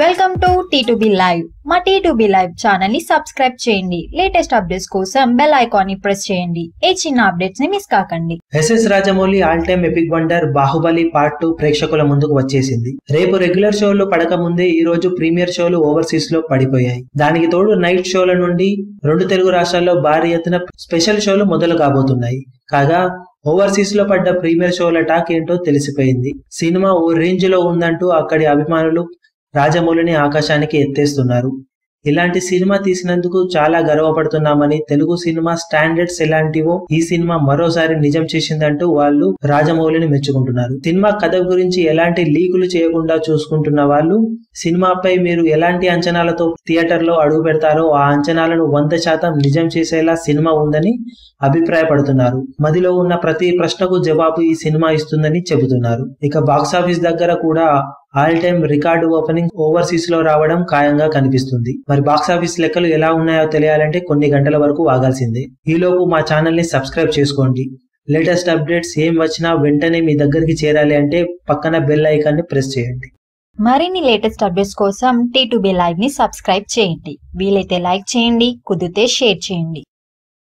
Welcome to T live మా T live ఛానల్ని subscribe చేయండి. లేటెస్ట్ అప్డేట్స్ కోసం బెల్ ఐకాన్ని ప్రెస్ చేయండి. ఏ చిన్న అప్డేట్స్ని మిస్ కాకండి. S S Rajamouli all time epic wonder Baahubali part two ప్రేక్షకుల ముందుకు వచ్చేసింది. రేపు రెగ్యులర్ షోలు పడక ముందే ఈ రోజు ప్రీమియర్ షోలు ఓవర్సీస్లో పడిపోయాయి. దానికి తోడు నైట్ షోల నుండి రెండు తెలుగు రాష్ట్రాల్లో భారీ ఎత్తున స్పెషల్ షోలు మొదలు కాబోతున్నాయి. కాగా ఓవర్సీస్లో పడ్డ ప్రీమియర్ షోల టాక్ ఏంటో తెలిసిపోయింది. సినిమా ఓ రేంజ్లో ఉందంటూ అక్కడి అభిమానులు రాజమౌళిని ఆకాశానికి ఎత్తేస్తున్నారు. ఇలాంటి సినిమా తీసినందుకు చాలా గర్వపడుతున్నామని తెలుగు సినిమా స్టాండర్డ్స్ ఎలాంటివో ఈ సినిమా మరోసారి నిజం చేసిందంటూ వాళ్ళు రాజమౌళిని మెచ్చుకుంటున్నారు. సినిమా కథ గురించి ఎలాంటి లీకులు చేయకుండా చూసుకుంటున్న వాళ్ళు సినిమాపై మీరు ఎలాంటి అంచనాలతో థియేటర్లో అడుగు పెడతారో ఆ అంచనాలను వంద శాతం నిజం చేసేలా సినిమా ఉందని అభిప్రాయపడుతున్నారు. మదిలో ఉన్న ప్రతి ప్రశ్నకు జవాబు ఈ సినిమా ఇస్తుందని చెబుతున్నారు. ఇక బాక్సాఫీస్ దగ్గర కూడా ఆల్ టైమ్ రికార్డు ఓపెనింగ్ ఓవర్సీస్లో రావడం ఖాయంగా కనిపిస్తుంది. మరి బాక్సాఫీస్ లెక్కలు ఎలా ఉన్నాయో తెలియాలంటే కొన్ని గంటల వరకు ఆగాల్సిందే ఈలోపు మా ఛానల్ని సబ్స్క్రైబ్ చేసుకోండి. లేటెస్ట్ అప్డేట్స్ ఏం వచ్చినా వెంటనే మీ దగ్గరికి చేరాలి అంటే పక్కన బెల్ ఐకాన్ని ప్రెస్ చేయండి. మరిన్ని లేటెస్ట్ అప్డేట్స్ కోసం టీ లైవ్ని సబ్స్క్రైబ్ చేయండి. వీలైతే లైక్ చేయండి కుదిరితే షేర్ చేయండి.